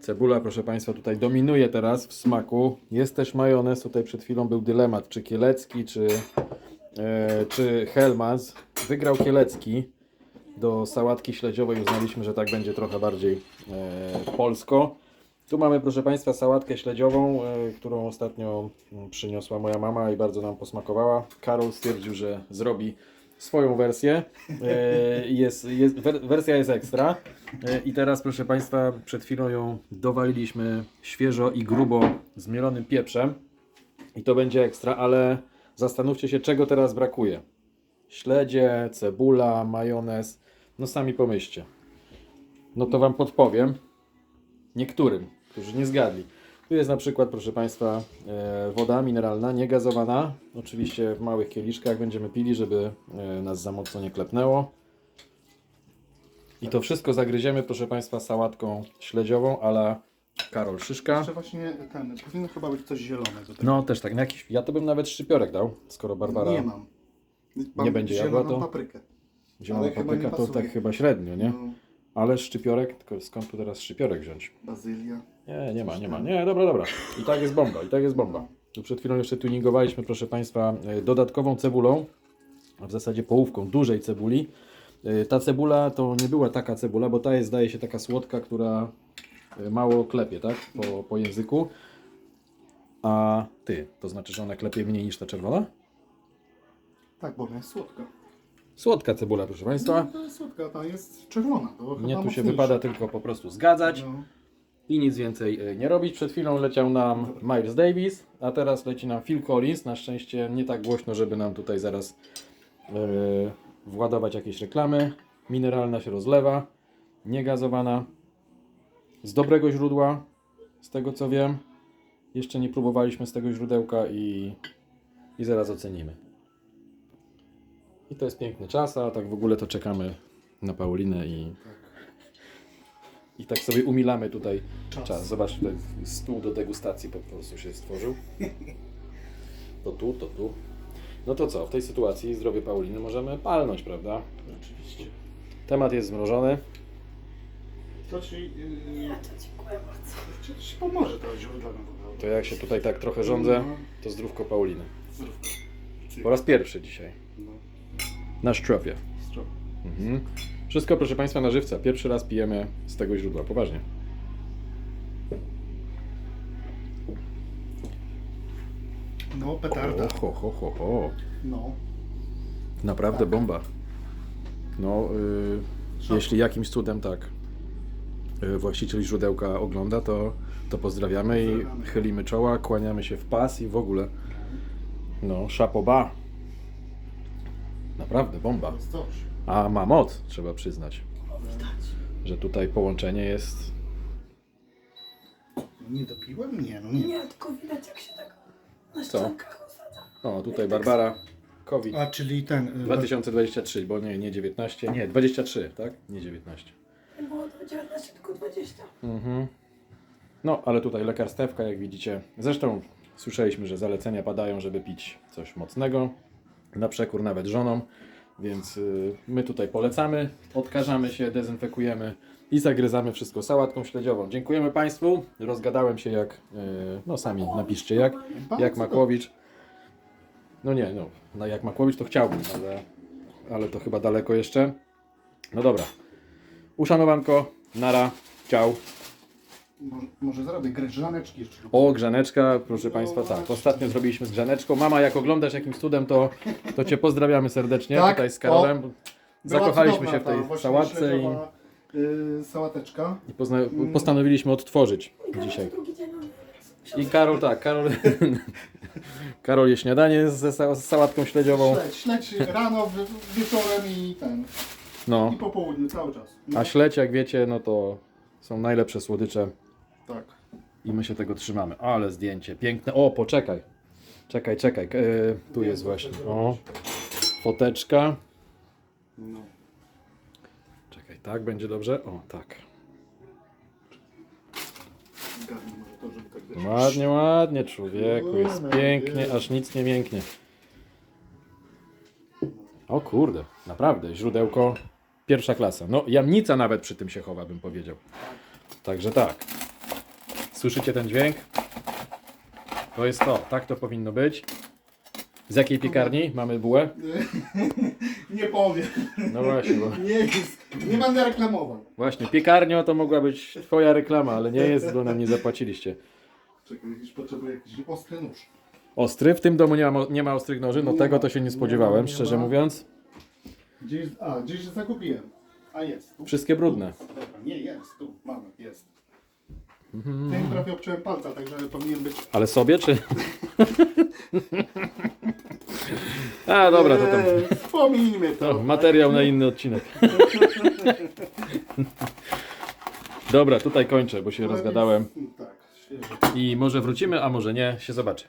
Cebula, proszę Państwa, tutaj dominuje teraz w smaku. Jest też majonez. Tutaj przed chwilą był dylemat, czy Kielecki, czy, e, czy Helmaz. Wygrał Kielecki. Do sałatki śledziowej uznaliśmy, że tak będzie trochę bardziej e, polsko. Tu mamy, proszę Państwa, sałatkę śledziową, e, którą ostatnio mm, przyniosła moja mama i bardzo nam posmakowała. Karol stwierdził, że zrobi swoją wersję. E, Jest, jest, wer- wersja jest ekstra. E, I teraz, proszę Państwa, przed chwilą ją dowaliliśmy świeżo i grubo zmielonym pieprzem. I to będzie ekstra, ale zastanówcie się, czego teraz brakuje. Śledzie, cebula, majonez. No sami pomyślcie. No to Wam podpowiem. Niektórym, którzy nie zgadli. Tu jest na przykład, proszę Państwa, e, woda mineralna, niegazowana. Oczywiście w małych kieliszkach będziemy pili, żeby e, nas za mocno nie klepnęło. I to wszystko zagryziemy, proszę Państwa, sałatką śledziową, ale Karol Szyszka. Jeszcze właśnie ten, powinno chyba być coś zielonego. tego. No też tak, no jakiś, ja to bym nawet szczypiorek dał, skoro Barbara Nie mam. Nie będzie jadła, to- paprykę. zielona papryka, to tak chyba średnio, nie? No, Ale szczypiorek, tylko skąd tu teraz szczypiorek wziąć? bazylia. Nie, nie ma, nie ma. Nie, dobra, dobra. I tak jest bomba, i tak jest bomba. Tu przed chwilą jeszcze tuningowaliśmy, proszę Państwa, e, dodatkową cebulą, a w zasadzie połówką dużej cebuli. E, Ta cebula to nie była taka cebula, bo ta jest, zdaje się, taka słodka, która e, mało klepie, tak? Po, po języku. A ty, to znaczy, że ona klepie mniej niż ta czerwona? Tak, bo ona jest słodka. Słodka cebula, proszę Państwa. No, to jest słodka, ta jest czerwona. To Mnie tu się mocniejsza. wypada tylko po prostu zgadzać. No. I nic więcej e, nie robić. Przed chwilą leciał nam Miles Davis, a teraz leci nam Phil Collins. Na szczęście nie tak głośno, żeby nam tutaj zaraz e, władować jakieś reklamy. Mineralna się rozlewa, niegazowana, z dobrego źródła, z tego co wiem. Jeszcze nie próbowaliśmy z tego źródełka i, i zaraz ocenimy. I to jest piękny czas, a tak w ogóle to czekamy na Paulinę i, i tak sobie umilamy tutaj Czas. czas. Zobacz, tutaj stół do degustacji po prostu się stworzył. To tu, to tu. No to co, w tej sytuacji zdrowie Pauliny możemy palnąć, prawda? Oczywiście. Temat jest zmrożony. To ci, yy, Ja to dziękuję bardzo. ci, ci pomoże to źródło To jak się tutaj tak trochę rządzę, to zdrówko Pauliny. Zdrówko. Po raz pierwszy dzisiaj. No, Na zdrów. Mhm. Wszystko, proszę Państwa, na żywca. Pierwszy raz pijemy z tego źródła, poważnie. No, petarda. O, ho, ho, ho, ho. No. Naprawdę bomba. No, y, jeśli jakimś cudem tak y, właściciel źródełka ogląda, to, to pozdrawiamy i Pozdrawiamy. chylimy czoła, kłaniamy się w pas i w ogóle. No, szapoba. Naprawdę bomba. To. A ma moc, trzeba przyznać. Że tutaj połączenie jest. Nie dopiłem? Nie, no nie. Nie, tylko widać jak się tak na ściankach. O, tutaj Barbara. COVID A, czyli ten... yy, 2023, bo nie, nie 19, nie, 23, tak? Nie 19. Nie było do 19, tylko 20. Mhm. No, ale tutaj lekarstewka, jak widzicie. Zresztą słyszeliśmy, że zalecenia padają, żeby pić coś mocnego, na przekór nawet żonom, więc y, my tutaj polecamy, odkażamy się, dezynfekujemy i zagryzamy wszystko sałatką śledziową. Dziękujemy Państwu, rozgadałem się jak, y, no sami napiszcie jak, jak Makłowicz. No nie, no, no jak Makłowicz to chciałbym, ale, ale to chyba daleko jeszcze. No dobra, uszanowanko, nara, ciao. Może, może zrobię grzaneczki jeszcze. O, grzaneczka, proszę Państwa, tak. Ostatnio zrobiliśmy z grzaneczką. Mama, jak oglądasz jakimś cudem, to, to Cię pozdrawiamy serdecznie Tak, tutaj z Karolem. Była Zakochaliśmy cudowna się w tej właśnie sałatce i, śledziowa, Yy, sałateczka. i pozna, postanowiliśmy odtworzyć dzisiaj. Drugi dzień on I Karol, tak, Karol, Karol je śniadanie ze sa- z sałatką śledziową. Śledź, śledź rano, w- wieczorem i ten. No, I po południu cały czas. No, a śledź, jak wiecie, no to są najlepsze słodycze Tak. i my się tego trzymamy. Ale zdjęcie, piękne. O, poczekaj. Czekaj, czekaj. E, tu jest właśnie. O, foteczka. No. Czekaj, tak będzie dobrze? O, tak. Zgadnę może to, żeby tak. Ładnie, ładnie, człowieku. Jest pięknie, jest. aż nic nie mięknie. O kurde, naprawdę, źródełko pierwsza klasa. No, jamnica nawet przy tym się chowa, bym powiedział. Także tak. Słyszycie ten dźwięk? To jest to, tak to powinno być. Z jakiej piekarni mamy bułę? Nie powiem. No właśnie, bo Nie jest. Nie będę reklamował. właśnie, piekarnio to mogła być twoja reklama, ale nie jest, bo nam nie zapłaciliście. Czekaj, już potrzebuję jakiś ostry nóż. Ostry, w tym domu nie ma, nie ma ostrych noży, no Nie tego ma, to się nie nie spodziewałem, ma, nie szczerze ma. mówiąc. Gdzieś, a, gdzieś zakupiłem. A jest. Tu. Wszystkie brudne. Dobra, nie jest. Tu, mamy, jest. Mhm. Tym prawie obciąłem palca, także powinien być. Ale sobie, czy... A, dobra, to tam... Eee, Wspomnijmy to. To materiał na inny odcinek. Dobra, tutaj kończę, bo się rozgadałem. Tak, świeże. I może wrócimy, a może nie, się zobaczy.